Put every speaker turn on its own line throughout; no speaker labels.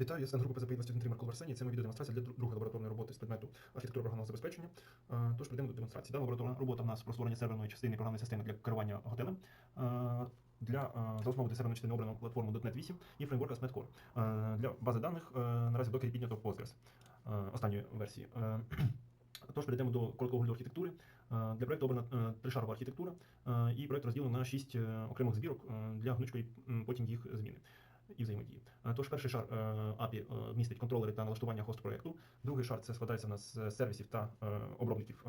Вітаю, я член групи ПЗПІ 21 Марко Арсеній. Це моя відеодемонстрація для другої лабораторної роботи з предмету архітектури програмного забезпечення. Е, Тож прийдемо до демонстрації. Дана лабораторна робота в нас про створення серверної частини програмної системи для керування готелем. Е, Для е, за основу для серверної частини обрано платформу .NET 8 і фреймворк ASP.NET Core. Для бази даних наразі докері піднято Postgres останньої версії. Тож перейдемо до короткого архітектури. Для проекту обрана тришарова архітектура, і проект розділено на шість окремих збірок для гнучкої потім їх зміни і взаємодії. Е, Тож перший шар е, API е, містить контролери та налаштування хост проекту. Другий шар це складається у нас з сервісів та обробників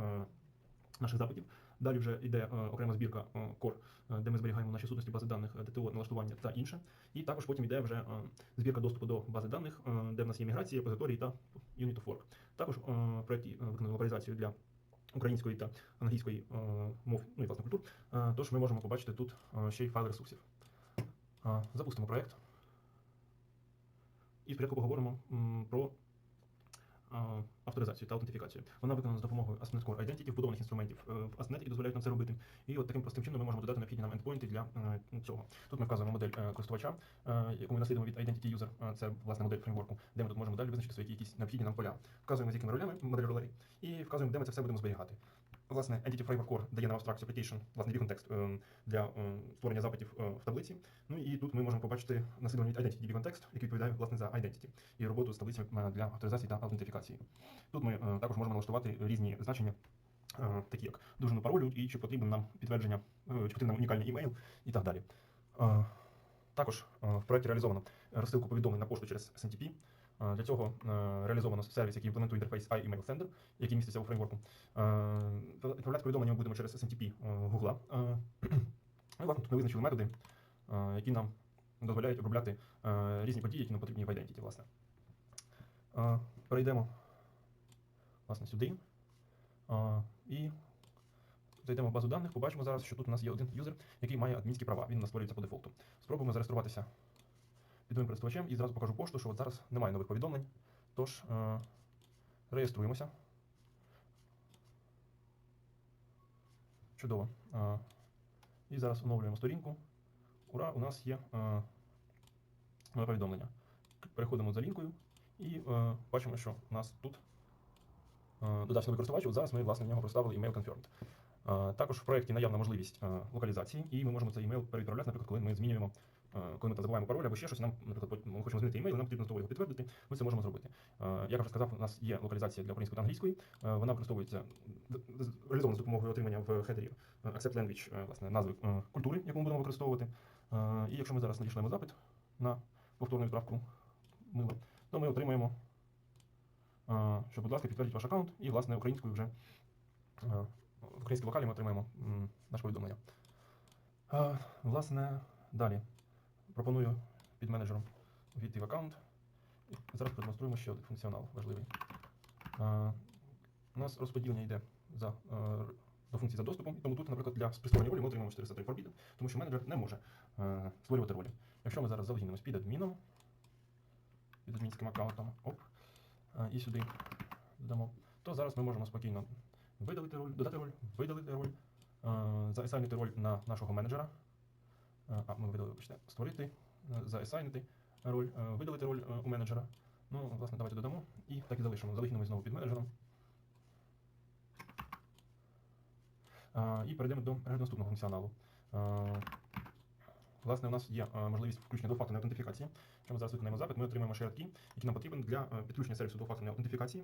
наших запитів. Далі вже йде окрема збірка Core, де ми зберігаємо наші сутності бази даних, ДТО, налаштування та інше. І також потім йде вже збірка доступу до бази даних, де в нас є міграції, репозиторії та Unit of Work. Також в проєкті виконано локалізацію для української та англійської мов, ну і власне культур. Тож ми можемо побачити тут ще й файл ресурсів. Запустимо проєкт. І спочатку поговоримо м, про авторизацію та аутентифікацію. Вона виконана з допомогою ASP.NET Core Identity, вбудованих інструментів е, в ASP.NET, які дозволяють нам це робити. І от таким простим чином ми можемо додати необхідні нам ендпойнти для е, цього. Тут ми вказуємо модель е, користувача, яку ми наслідуємо від Identity User, це власне модель фреймворку, де ми тут можемо далі визначити свої якісь необхідні нам поля. Вказуємо з якими ролями модель ролей і вказуємо, де ми це все будемо зберігати. Власне, Entity Framework Core дає нам abstract application, власне, DB е, для е, створення запитів е, в таблиці. Ну і тут ми можемо побачити наслідування від Identity DB контекст, який відповідає власне за Identity, і роботу з таблицями е, для авторизації та аутентифікації. Тут ми е, також можемо налаштувати різні значення. Такі як довжину паролю, і чи потрібен нам підтвердження, чи потрібен нам унікальний імейл і так далі. Також в проєкті реалізовано розсилку повідомлень на пошту через SMTP. Для цього е, реалізовано сервіс, який імплементує інтерфейс iEmail Sender, який міститься у фреймворку. Е, Відправляти повідомлення ми будемо через SMTP е, Google. Е, Ну власне тут ми визначили методи, які нам дозволяють обробляти різні події, які нам потрібні в Identity, власне. Перейдемо власне сюди. І зайдемо в базу даних, побачимо зараз, що тут у нас є один юзер, який має адмінські права. Він у нас створюється по дефолту. Спробуємо зареєструватися під новим користувачем і зразу покажу пошту, що от зараз немає нових повідомлень. Тож е, реєструємося. Чудово. Е, І зараз оновлюємо сторінку. Ура, у нас є е, нове повідомлення. Переходимо за лінкою і е, бачимо, що у нас тут е, додався новий користувач. От зараз ми власне в нього проставили email confirmed. Е, Також в проєкті наявна можливість е, локалізації, і ми можемо цей email перевідправляти, наприклад, коли ми змінюємо, коли ми там забуваємо пароль або ще щось, нам, наприклад, ми хочемо змінити email, і нам потрібно знову його підтвердити. Ми це можемо зробити. Е, Як вже сказав, у нас є локалізація для української та англійської. Е, Вона використовується реалізована з допомогою отримання в хедері е, Accept Language, е, власне, назви е, культури, яку ми будемо використовувати. Е, І якщо ми зараз надішлемо запит на повторну відправку мила, то ми отримаємо, е, що, будь ласка, підтвердіть ваш аккаунт, і, власне, українською вже е, в українській локалі ми отримаємо наше повідомлення. Е, Власне, далі пропоную під менеджером війти в аккаунт. І зараз продемонструємо ще один функціонал важливий. Е, У нас розподілення йде за, е, до функції за доступом, тому тут, наприклад, для створення ролі ми отримаємо 403 Forbidden, тому що менеджер не може е, створювати ролі. Якщо ми зараз залогінимось під адміном, під адмінським аккаунтом, оп, е, і сюди додамо, то зараз ми можемо спокійно видалити роль, додати роль, видалити роль, е, заасайнити роль на нашого менеджера. Е, А, ми видалили, вибачте, створити, е, заасайнити роль, е, видалити роль у менеджера. Ну, власне, давайте додамо і так і залишимо. Залишимо знову під менеджером. І перейдемо до наступного функціоналу. Власне, у нас є можливість включення двофакторної аутентифікації. Якщо ми зараз виконаємо запит, ми отримаємо key, який нам потрібен для підключення сервісу двофакторної аутентифікації.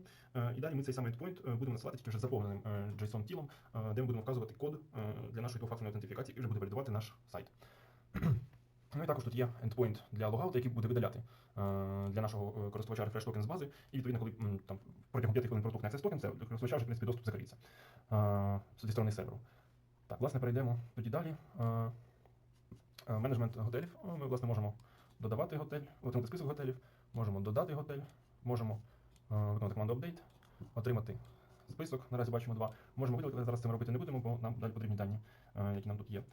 І далі ми цей самий endpoint будемо насилати тільки вже заповненим JSON-тілом, де ми будемо вказувати код для нашої двофакторної аутентифікації, який вже буде валідувати наш сайт. Ну і також тут є endpoint для логауту, який буде видаляти е, для нашого е, користувача refresh токен з бази. І відповідно, коли там протягом 5 хвилин протухне access токен, це користувача вже в принципі доступ закриється е, зі сторони серверу. Так, власне, перейдемо тоді далі. Менеджмент готелів. Ми власне можемо додавати готель, отримати список готелів, можемо додати готель, можемо виконати команду update, отримати список. Наразі бачимо два. Можемо видалити, але зараз це робити не будемо, бо нам далі потрібні дані, які нам тут є.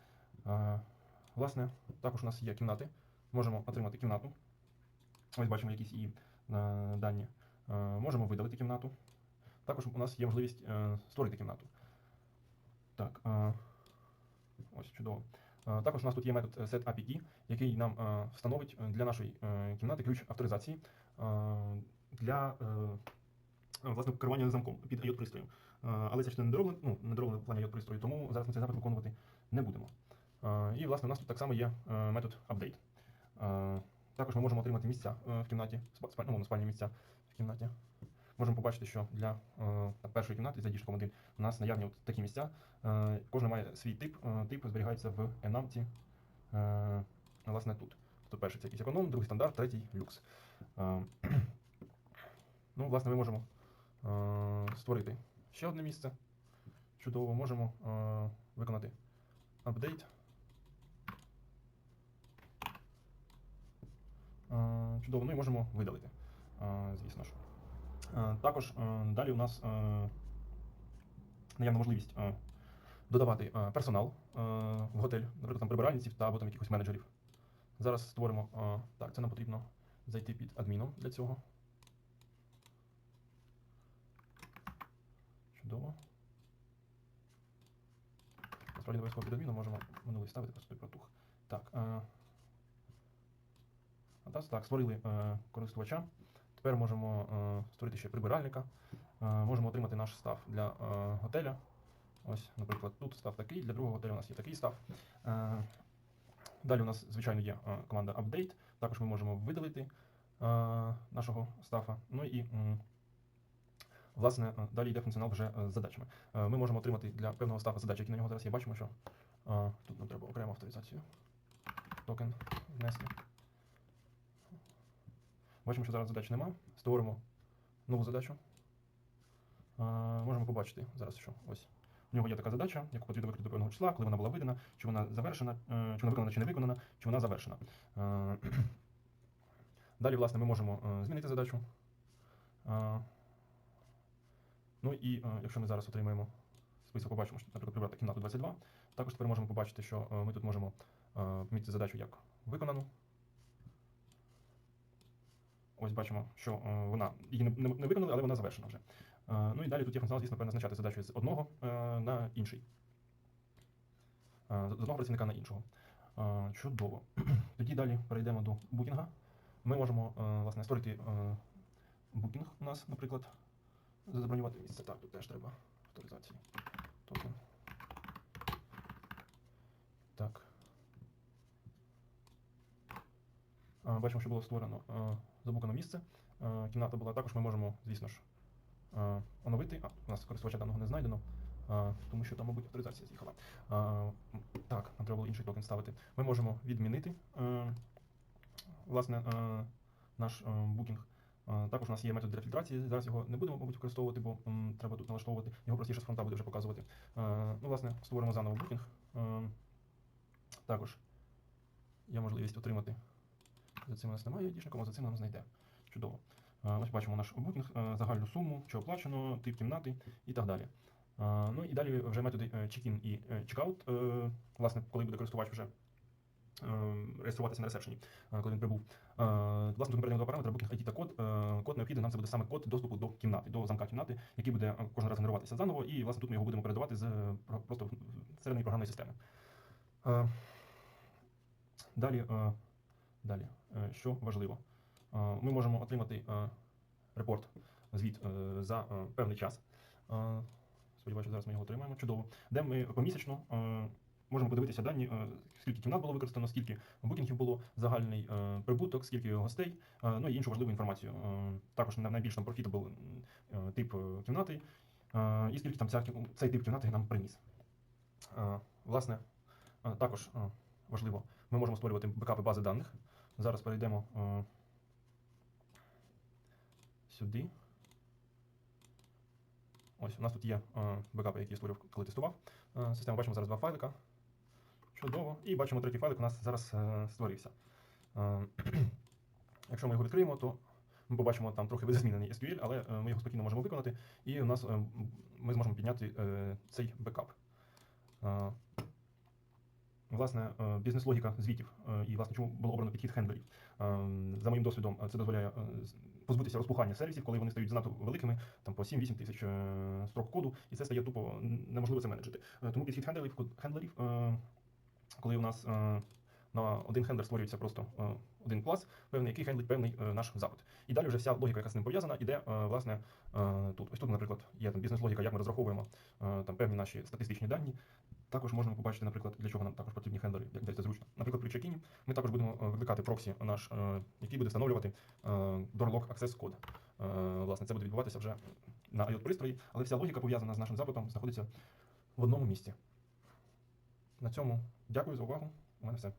Власне, також у нас є кімнати. Можемо отримати кімнату. Ось бачимо якісь її е, дані. Е, Можемо видалити кімнату. Також у нас є можливість е, створити кімнату. Так, ось чудово. Також у нас тут є метод set API, який нам встановить для нашої кімнати ключ авторизації. для власне керування замком під IOT пристроєм. Е, Але це ще не дороблено, ну, не дороблено в плані IOT пристрою, тому зараз ми цей запит виконувати не будемо. Е, І власне у нас тут так само є е, метод update. Е, Також ми можемо отримати місця в кімнаті, ну, спальні місця в кімнаті. Можемо побачити, що для першої кімнати з ID 1 у нас наявні от такі місця. Кожен має свій тип. Тип зберігається в Enamty, е, власне тут. Тобто перший це якийсь економ, другий стандарт, третій люкс. Ну, власне, ми можемо створити ще одне місце. Чудово, можемо виконати апдейт. Чудово, ну і можемо видалити, е, звісно ж. Е, Також е, далі у нас е, наявна можливість е, додавати е, персонал е, в готель, наприклад, там прибиральниців та або там якихось менеджерів. Зараз створимо. е, Так, це нам потрібно зайти під адміном для цього. Чудово. Насправді обов'язково під адміном можемо минулий ставити, просто протух. Так. Е, так, створили е, користувача. Тепер можемо е, створити ще прибиральника. Е, можемо отримати наш став для е, готеля. Ось, наприклад, тут став такий, для другого готелю у нас є такий став. Е, далі у нас, звичайно, є е, команда Update. Також ми можемо видалити е, нашого стафа. Ну і власне е, далі йде функціонал вже е, з задачами. Е, Ми можемо отримати для певного стафа задачі, які на нього зараз є. Бачимо, що тут нам треба окрему авторизацію. Токен внести. Бачимо, що зараз задач нема. Створимо нову задачу. Е, Можемо побачити зараз, що ось в нього є така задача, яку потрібно викрити до певного числа, коли вона була видана, чи вона завершена, е, чи вона виконана, чи не виконана, чи вона завершена. Е, Далі, власне, ми можемо е, змінити задачу. Е, Ну і е, якщо ми зараз отримаємо список, побачимо, що, наприклад, прибрати кімнату 22, також тепер можемо побачити, що е, ми тут можемо е, помітити задачу як виконану. Ось бачимо, що е, вона її не, виконали, але вона завершена вже. Е, Ну і далі тут є функціонал, звісно, переназначати задачу з одного е, на інший. З одного працівника на іншого. Чудово. Тоді далі перейдемо до букінга. Ми можемо власне, створити букінг у нас, наприклад, забронювати місце. Так, тут теж треба авторизації. Токен. Так. Е, Бачимо, що було створено забукано місце. Е, Кімната була також. Ми можемо, звісно ж, е, оновити. А, у нас користувача даного не знайдено, е, тому що там, мабуть, авторизація з'їхала. Так, нам треба було інший токен ставити. Ми можемо відмінити власне наш букінг. Також у нас є метод для фільтрації. Зараз його не будемо, мабуть, використовувати, бо треба тут налаштовувати. Його простіше з фронта буде вже показувати. Ну, власне, створимо заново букінг. Також є можливість отримати. За цим нас немає айдішником, а за цим нам знайде. Чудово. Е, Ось бачимо наш букінг, е, загальну суму, що оплачено, тип кімнати і так далі. Е, Ну і далі вже методи е, check-in і е, check-out. Е, Власне, коли буде користувач вже е, реєструватися на ресепшені, е, коли він прибув. Е, Власне, тут ми передаємо два параметри Booking ID та код. Е, Код необхідний, нам це буде саме код доступу до кімнати, до замка кімнати, який буде е, кожен раз генеруватися заново, і власне тут ми його будемо передавати з е, просто всередині програмної системи. Е, Далі, е, далі, е, що важливо, Е, ми можемо отримати е, репорт, звіт за певний час. Сподіваюся, зараз ми його отримаємо. Чудово. Де ми помісячно можемо подивитися дані, скільки кімнат було використано, скільки букінгів було, загальний прибуток, скільки гостей, ну і іншу важливу інформацію. Також найбільш там е, тип кімнати, і скільки там ця, цей тип кімнати нам приніс. Власне, також важливо, ми можемо створювати бекапи бази даних. Зараз перейдемо е, сюди. Ось, у нас тут є е, бекапи, які я створив, коли тестував. Е, систему бачимо зараз два файлика. Чудово. І бачимо третій файлик у нас зараз е, створився. Е, якщо ми його відкриємо, то ми побачимо там трохи видозмінений SQL, але е, ми його спокійно можемо виконати, і у нас е, ми зможемо підняти е, цей бекап. Е, Власне, е, бізнес-логіка звітів е, і власне чому було обрано підхід хендлерів. Е, За моїм досвідом, це дозволяє позбутися розпухання сервісів, коли вони стають занадто великими, там по 7-8 тисяч строк коду, і це стає тупо неможливо це менеджити. Тому підхід хендлерів, хендлерів коли у нас на один хендлер створюється просто один клас, певний, який хендлить певний наш запит. І далі вже вся логіка, яка з ним пов'язана, іде власне тут. Ось тут, наприклад, є там бізнес-логіка, як ми розраховуємо там певні наші статистичні дані. Також можемо побачити, наприклад, для чого нам також потрібні хендлери, як десь зручно. Наприклад, при чекіні ми також будемо е, викликати проксі наш, е, який буде встановлювати е, DoorLock Access код. Власне, це буде відбуватися вже на IOT пристрої, але вся логіка пов'язана з нашим запитом знаходиться в одному місці. На цьому дякую за увагу. У мене все.